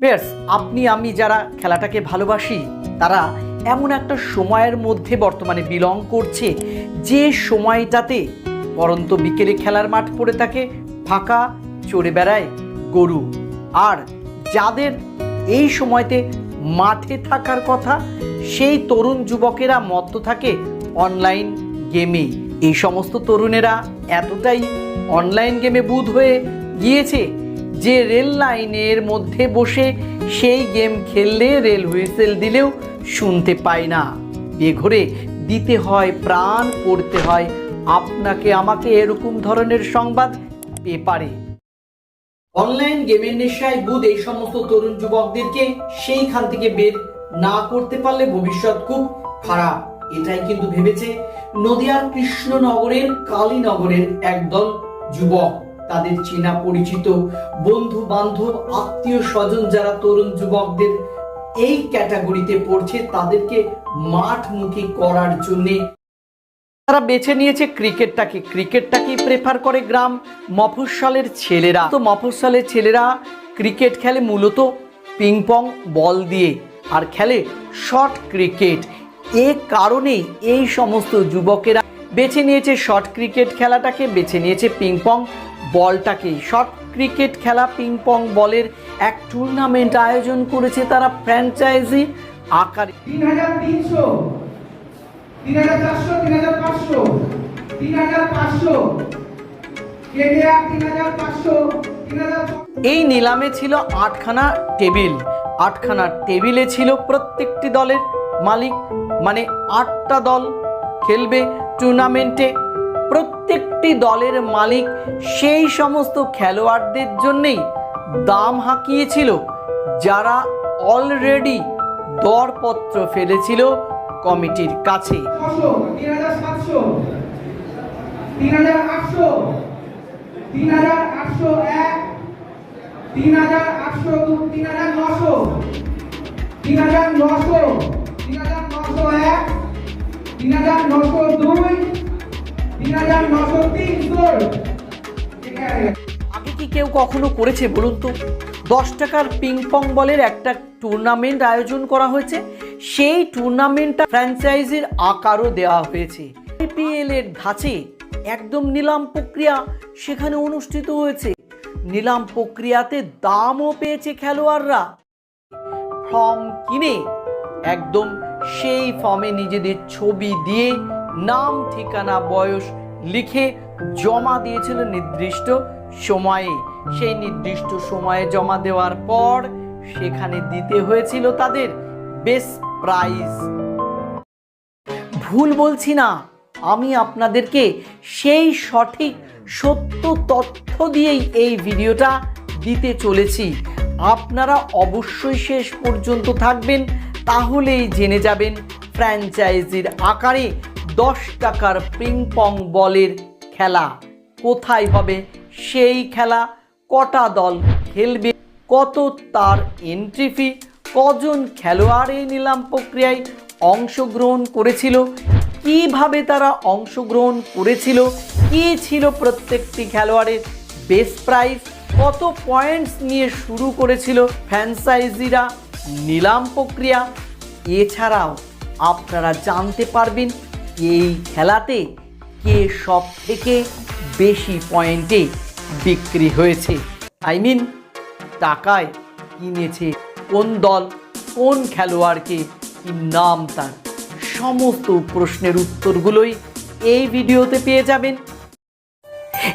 বেশ আপনি, আমি যারা খেলাটাকে ভালোবাসি, তারা এমন একটা সময়ের মধ্যে বর্তমানে বিলং করছে, যে সময়টাতে পরন্ত বিকেলে খেলার মাঠ পড়ে থাকে, ফাঁকা চড়ে বেড়ায় গরু। আর যাদের এই সময়তে মাঠে থাকার কথা, সেই তরুণ যুবকেরা মত্ত থাকে অনলাইন গেমে এই। সমস্ত তরুণেরা এতটাই অনলাইন গেমে বুধ হয়ে গিয়েছে যে রেল লাইনের মধ্যে বসে সেই গেম খেললে রেল হুইসেল দিলেও শুনতে পায় না। বেঘরে দিতে হয়, প্রাণ পড়তে হয়, আপনাকে আমাকে এরকম ধরনের সংবাদ পেপারে অনলাইন গেমের নেশায় বুধ এই সমস্ত তরুণ যুবকদেরকে সেইখান থেকে বের না করতে পারলে ভবিষ্যৎ খুব খারাপ। এটাই কিন্তু ভেবেছে নদিয়ার কৃষ্ণনগরের কালীনগরের একদল যুবক। তাদের চেনা পরিচিত বন্ধু বান্ধব, আত্মীয় স্বজন যারা তরুণ যুবকদের এই ক্যাটাগরিতে পড়ছে, তাদেরকে মাঠমুখী করার জন্যে তারা বেছে নিয়েছে ক্রিকেটটাকে। ক্রিকেটটাকে প্রেফার করে গ্রাম মফস্বলের ছেলেরা। তো মফস্বলের ছেলেরা ক্রিকেট খেলে মূলত পিং পং বল দিয়ে, আর খেলে শর্ট ক্রিকেট এ কারণেই এই সমস্ত যুবকেরা বেছে নিয়েছে শর্ট ক্রিকেট খেলাটাকে বেছে নিয়েছে পিং পং বলটাকে। শর্ট ক্রিকেট খেলা পিং পং বলের এক টুর্নামেন্ট আয়োজন করেছে তারা ফ্র্যাঞ্চাইজি আকারে। তিন হাজার তিনশো তিন হাজার চারশো তিন হাজার পাঁচশো তিন হাজার পাঁচশো তিন হাজার পাঁচশো তিন হাজার এই নিলামে ছিল আটখানা টেবিল। আটখানা টেবিলে ছিল প্রত্যেকটি দলের মালিক। মানে আটটা দল খেলবে। টুর্নামেন্টে প্রত্যেকটি দলের মালিক সেই সমস্ত খেলোয়াড়দের জন্যেই দাম হাঁকিয়েছিল, যারা অলরেডি দরপত্র ফেলেছিল কমিটির কাছে। তিন হাজার আটশো দু, তিন হাজার নশো, তিন হাজার নশো, তিন হাজার নশো এক আগে কি কেউ কখনো করেছে বলুন তো? দশ টাকার পিং পং বলের একটা টুর্নামেন্ট আয়োজন করা হয়েছে। সেই টুর্নামেন্টটা ফ্র্যাঞ্চাইজির আকারও দেওয়া হয়েছে। আইপিএল এর ধাঁচে একদম নিলাম প্রক্রিয়া সেখানে অনুষ্ঠিত হয়েছে। নিলাম প্রক্রিয়াতে দামও পেয়েছে খেলোয়াড়রা। ফর্ম কিনে একদম সেই ফর্মে নিজেদের ছবি দিয়ে নাম, ঠিকানা, বয়স লিখে জমা দিয়েছিল নির্দিষ্ট সময়ে। সেই নির্দিষ্ট সময়ে জমা দেওয়ার পর সেখানে দিতে হয়েছিল তাদের বেস্ট প্রাইজ। ভুল বলছি না, আমি আপনাদেরকে সেই সঠিক সত্য তথ্য দিয়েই এই ভিডিওটা দিতে চলেছি। আপনারা অবশ্যই শেষ পর্যন্ত থাকবেন। তাহলেই জেনে যাবেন ফ্র্যাঞ্চাইজির আকারে দশ টাকার পিং পং বলের খেলা। কোথায় হবে সেই খেলা? কটা দল খেলবে? কত তার এন্ট্রি ফি কজন খেলোয়াড় এই নিলাম প্রক্রিয়ায় অংশগ্রহণ করেছিল? কীভাবে তারা অংশগ্রহণ করেছিল? কি ছিল প্রত্যেকটি খেলোয়াড়ের বেস্ট প্রাইজ কত পয়েন্টস নিয়ে শুরু করেছিল ফ্র্যাঞ্চাইজিরা? নিলাম প্রক্রিয়া। এছাড়াও আপনারা জানতে পারবেন এই খেলাতে কে সব থেকে বেশি পয়েন্টে বিক্রি হয়েছে। আই মিন টাকায় কিনেছে কোন দল, কোন খেলোয়াড়কে, কি নাম তার। সমস্ত প্রশ্নের উত্তরগুলোই এই ভিডিওতে পেয়ে যাবেন।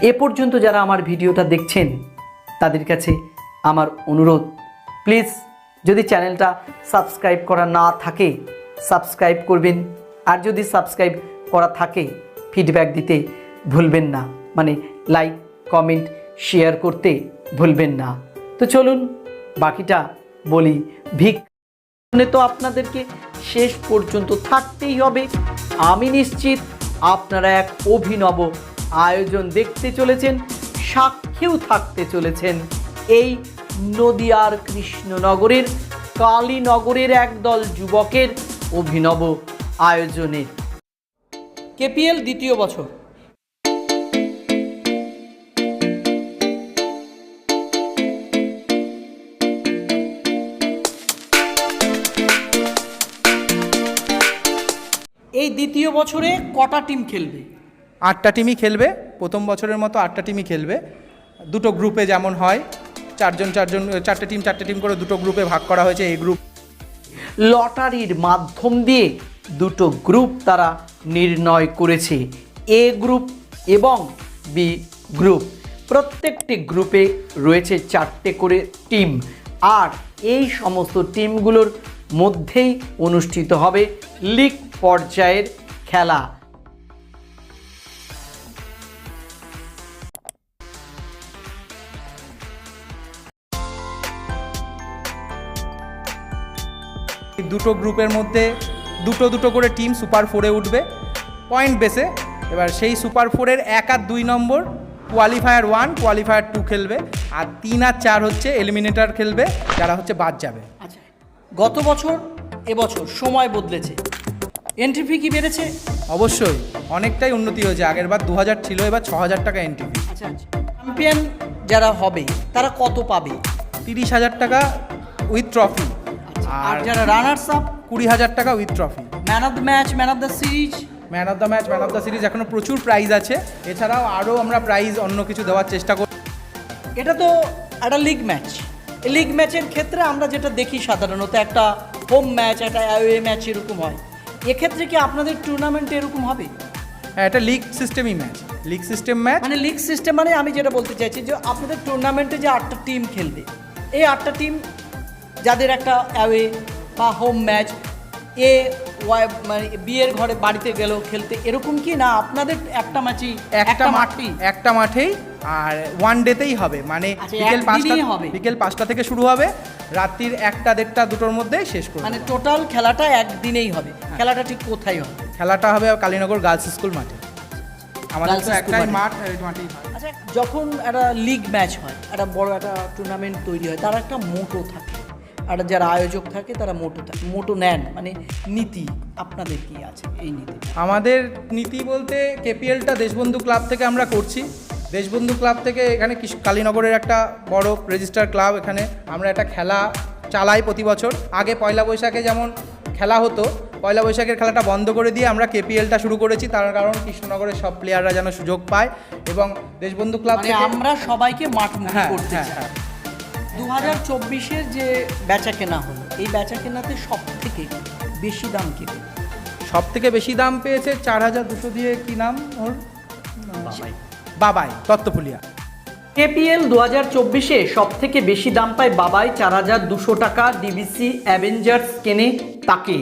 এ পর্যন্ত যারা আমার ভিডিওটা দেখছেন, তাদের কাছে আমার অনুরোধ, প্লিজ যদি চ্যানেলটা সাবস্ক্রাইব করা না থাকে, সাবস্ক্রাইব করবেন। আর যদি সাবস্ক্রাইব করা থাকে ফিডব্যাক দিতে ভুলবেন না। মানে লাইক কমেন্ট শেয়ার করতে ভুলবেন না। তো চলুন, বাকিটা বলি। ভিক তো আপনাদেরকে শেষ পর্যন্ত থাকতেই হবে। আমি নিশ্চিত আপনারা এক অভিনব আয়োজন দেখতে চলেছেন, সাক্ষীও থাকতে চলেছেন। এই নদিয়ার কৃষ্ণনগরের কালীনগরের একদল যুবকের অভিনব আয়োজনে কেপিএল দ্বিতীয় বছর। এই দ্বিতীয় বছরে কটা টিম খেলবে? আটটা টিমই খেলবে প্রথম বছরের মতো আটটা টিমই খেলবে। দুটো গ্রুপে যেমন হয় চারজন চারজন, চারটে টিম চারটে টিম করে দুটো গ্রুপে ভাগ করা হয়েছে। এই গ্রুপ লটারির মাধ্যম দিয়ে দুটো গ্রুপ তারা নির্ণয় করেছে। এ গ্রুপ এবং বি গ্রুপ প্রত্যেকটি গ্রুপে রয়েছে চারটে করে টিম আর এই সমস্ত টিমগুলোর মধ্যেই অনুষ্ঠিত হবে লিগ পর্যায়ের খেলা। দুটো গ্রুপের মধ্যে দুটো দুটো করে টিম সুপার ফোরে উঠবে। পয়েন্ট বেসে এবার সেই সুপার ফোরের এক আর দুই নম্বর কোয়ালিফায়ার ওয়ান কোয়ালিফায়ার টু খেলবে। আর তিন আর চার হচ্ছে এলিমিনেটর খেলবে যারা হচ্ছে বাদ যাবে। আচ্ছা গত বছর এবছর সময় বদলেছে। এন্ট্রি ফি কি বেড়েছে? অবশ্যই অনেকটাই উন্নতি হয়েছে। আগের বার দু হাজার ছিল এবার ছ হাজার টাকা এন্ট্রি আচ্ছা চ্যাম্পিয়ন যারা হবে তারা কত পাবে? তিরিশ হাজার টাকা উইথ ট্রফি আর যারা রানার্স আপ কুড়ি হাজার টাকা with trophy man of the match man of the series man of the match man of the series এখনও প্রচুর প্রাইজ আছে। এছাড়াও আরও আমরা প্রাইজ অন্য কিছু দেওয়ার চেষ্টা করি এটা তো একটা লিগ ম্যাচ লিগ ম্যাচের ক্ষেত্রে আমরা যেটা দেখি সাধারণত একটা হোম ম্যাচ একটা অ্যাওয়ে ম্যাচ এরকম হয়। এক্ষেত্রে কি আপনাদের টুর্নামেন্ট এরকম হবে? হ্যাঁ এটা লিগ সিস্টেমই ম্যাচ লিগ সিস্টেম ম্যাচ মানে লিগ সিস্টেম মানে আমি যেটা বলতে চাইছি যে আপনাদের টুর্নামেন্টে যে আটটা টিম খেলবে এই আটটা টিম যাদের একটা অ্যাওয়ে বা হোম ম্যাচ এ ওয়াই মানে বিয়ের ঘরে বাড়িতে গেল খেলতে এরকম কি না আপনাদের একটা ম্যাচই একটা মাঠ মাঠই? একটা মাঠেই আর ওয়ান ডেতেই হবে মানে আচ্ছা, বিকেল পাঁচটা হবে। বিকেল পাঁচটা থেকে শুরু হবে রাত্রির একটা দেড়টা দুটোর মধ্যে শেষ করবে। মানে টোটাল খেলাটা একদিনেই হবে। খেলাটা ঠিক কোথায় হবে? খেলাটা হবে কালীনগর গার্লস স্কুল মাঠে। আমাদের তো একটাই মাঠে। মাঠ মাঠেই হয়। আচ্ছা যখন একটা লিগ ম্যাচ হয় একটা বড় একটা টুর্নামেন্ট তৈরি হয় তার একটা মোটো থাকে। আর যারা আয়োজক থাকে তারা মোটো মোটো নেন। মানে নীতি আপনাদের কি আছে এই নীতি আমাদের নীতি বলতে কেপিএলটা দেশবন্ধু ক্লাব থেকে আমরা করছি। দেশবন্ধু ক্লাব থেকে এখানে কালীনগরের একটা বড় রেজিস্টার ক্লাব এখানে। আমরা একটা খেলা চালাই প্রতি বছর। আগে পয়লা বৈশাখে যেমন খেলা হতো পয়লা বৈশাখের খেলাটা বন্ধ করে দিয়ে আমরা কেপিএলটা শুরু করেছি। তার কারণ কৃষ্ণনগরের সব প্লেয়াররা যেন সুযোগ পায় এবং দেশবন্ধু ক্লাব মানে আমরা সবাইকে করতে হ্যাঁ হ্যাঁ। দু হাজার চব্বিশের যে বেচা কেনা হলো এই বেচা কেনাতে সব থেকে বেশি দাম কে পেল? সব থেকে বেশি দাম পেয়েছে চার হাজার দুশো দিয়ে কি নাম ওর? বাবাই। দত্তফুলিয়া। কেপিএল দু হাজার চব্বিশে সব থেকে বেশি দাম পায় বাবাই চার হাজার দুশো টাকা ডিবিসি অ্যাভেঞ্জার্স কেনে তাকে।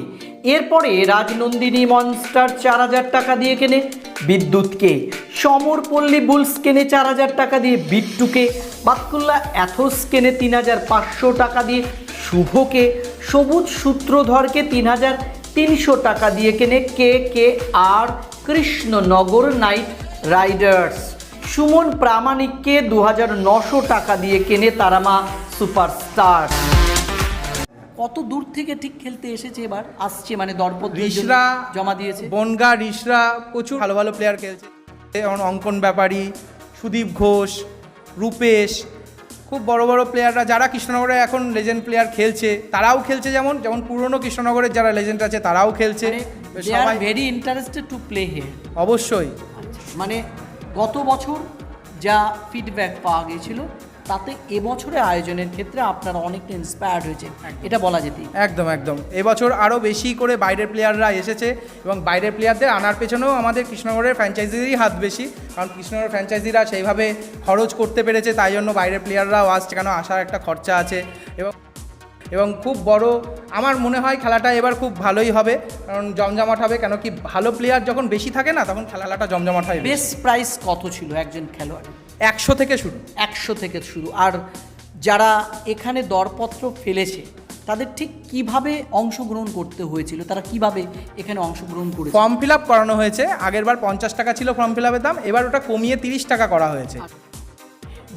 এরপরে রাজনন্দিনী মনস্টার চার হাজার টাকা দিয়ে কেনে বিদ্যুৎকে। সমরপল্লী বুলস কেনে চার হাজার টাকা দিয়ে বিট্টুকে বাতকুল্লা অ্যাথোস কেনে তিন হাজার পাঁচশো টাকা দিয়ে শুভকে সবুজ সূত্রধরকে তিন হাজার তিনশো টাকা দিয়ে কেনে K K R Krishnanagar knight riders. Suman প্রামাণিককে দু হাজার নশো টাকা দিয়ে কেনে তারামা সুপারস্টার। কত দূর থেকে ঠিক খেলতে এসেছে এবার আসছে মানে দরপত্র জমা দিয়েছে। বনগা রিশরা প্রচুর ভালো ভালো প্লেয়ার খেলছে। যেমন অঙ্কন ব্যাপারী সুদীপ ঘোষ রূপেশ খুব বড় বড় প্লেয়াররা যারা কৃষ্ণনগরে এখন লেজেন্ড প্লেয়ার খেলছে তারাও খেলছে যেমন যেমন পুরনো কৃষ্ণনগরের যারা লেজেন্ড আছে তারাও খেলছে। সবাই very interested to play here অবশ্যই। মানে গত বছর যা ফিডব্যাক পাওয়া গিয়েছিল তাতে এবছরের আয়োজনের ক্ষেত্রে আপনারা অনেকটা ইন্সপায়ার্ড হয়েছে এটা বলা যেতেই একদম একদম। এবছর আরও বেশি করে বাইরের প্লেয়াররা এসেছে এবং বাইরের প্লেয়ারদের আনার পেছনেও আমাদের কৃষ্ণনগরের ফ্র্যাঞ্চাইজিরই হাত বেশি। কারণ কৃষ্ণনগরের ফ্র্যাঞ্চাইজিরা সেইভাবে খরচ করতে পেরেছে তাই জন্য বাইরের প্লেয়াররাও আসছে কেন আসার একটা খরচা আছে। এবং এবং খুব বড় আমার মনে হয় খেলাটা এবার খুব ভালোই হবে। কারণ জমজমাট হবে কেন কি ভালো প্লেয়ার যখন বেশি থাকে না তখন খেলাটা জমজমাট হয় বেস্ট প্রাইস কত ছিল একজন খেলোয়াড় একশো থেকে শুরু। একশো থেকে শুরু। আর যারা এখানে দরপত্র ফেলেছে তাদের ঠিক কীভাবে অংশগ্রহণ করতে হয়েছিল? তারা কীভাবে এখানে অংশগ্রহণ করেছে? ফর্ম ফিল আপ করানো হয়েছে। আগেরবার পঞ্চাশ টাকা ছিল ফর্ম ফিল আপের দাম এবার ওটা কমিয়ে তিরিশ টাকা করা হয়েছে।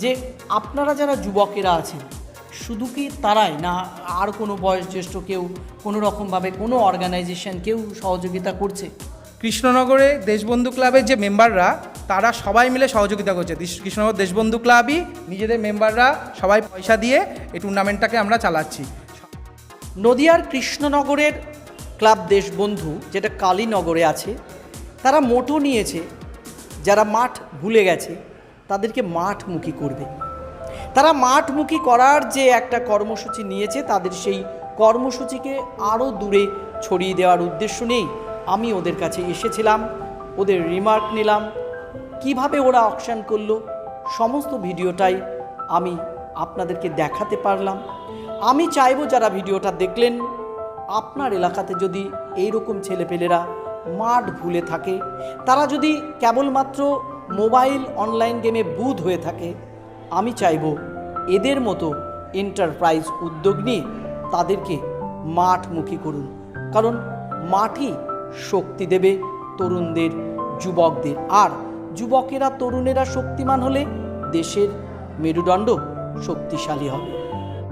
যে আপনারা যারা যুবকেরা আছেন শুধু কি তারাই না আর কোনো বয়োজ্যেষ্ঠ কেউ কোনো রকমভাবে কোনো অর্গানাইজেশন কেউ সহযোগিতা করছে? কৃষ্ণনগরে দেশবন্ধু ক্লাবের যে মেম্বাররা তারা সবাই মিলে সহযোগিতা করছে। কৃষ্ণনগর দেশবন্ধু ক্লাবই নিজেদের মেম্বাররা সবাই পয়সা দিয়ে এই টুর্নামেন্টটাকে আমরা চালাচ্ছি। নদিয়ার কৃষ্ণনগরের ক্লাব দেশবন্ধু যেটা কালীনগরে আছে তারা মোটো নিয়েছে। যারা মাঠ ভুলে গেছে তাদেরকে মাঠমুখী করবে। তারা মাঠমুখী করার যে একটা কর্মসূচি নিয়েছে, তাদের সেই কর্মসূচিকে আরও দূরে ছড়িয়ে দেওয়ার উদ্দেশ্য নেই। আমি ওদের কাছে এসেছিলাম, ওদের রিমার্ক নিলাম, কীভাবে ওরা অকশান করল, সমস্ত ভিডিওটাই আমি আপনাদেরকে দেখাতে পারলাম। আমি চাইব যারা ভিডিওটা দেখলেন, আপনার এলাকাতে যদি এইরকম ছেলেপেলেরা মাঠ ভুলে থাকে, তারা যদি কেবলমাত্র মোবাইল অনলাইন গেমে বুধ হয়ে থাকে আমি চাইব এদের মতো এন্টারপ্রাইজ উদ্যোগ নিয়ে তাদেরকে মাঠমুখী করুন। কারণ মাঠই শক্তি দেবে তরুণদের, যুবকদের। আর যুবকেরা, তরুণেরা শক্তিমান হলে দেশের মেরুদণ্ড শক্তিশালী হবে।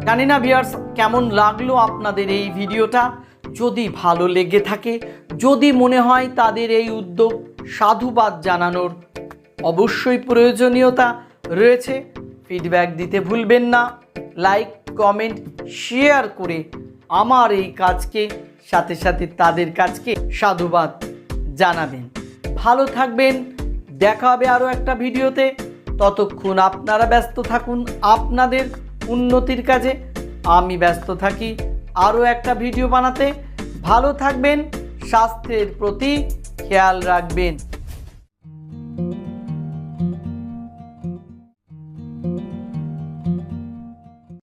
জানি না ভিয়ার্স কেমন লাগল আপনাদের এই ভিডিওটা? যদি ভালো লেগে থাকে, যদি মনে হয় তাদের এই উদ্যোগ সাধুবাদ জানানোর অবশ্যই প্রয়োজনীয়তা রয়েছে ফিডব্যাক দিতে ভুলবেন না। লাইক কমেন্ট শেয়ার করে আমার এই কাজকে, সাথে সাথে তাদের কাজকে সাধুবাদ জানাবেন। ভালো থাকবেন। দেখা হবে আরও একটা ভিডিওতে। ততক্ষণ আপনারা ব্যস্ত থাকুন। আপনাদের উন্নতির কাজে আমি ব্যস্ত থাকি। আরও একটা ভিডিও বানাতে। ভালো থাকবেন। স্বাস্থ্যের প্রতি খেয়াল রাখবেন।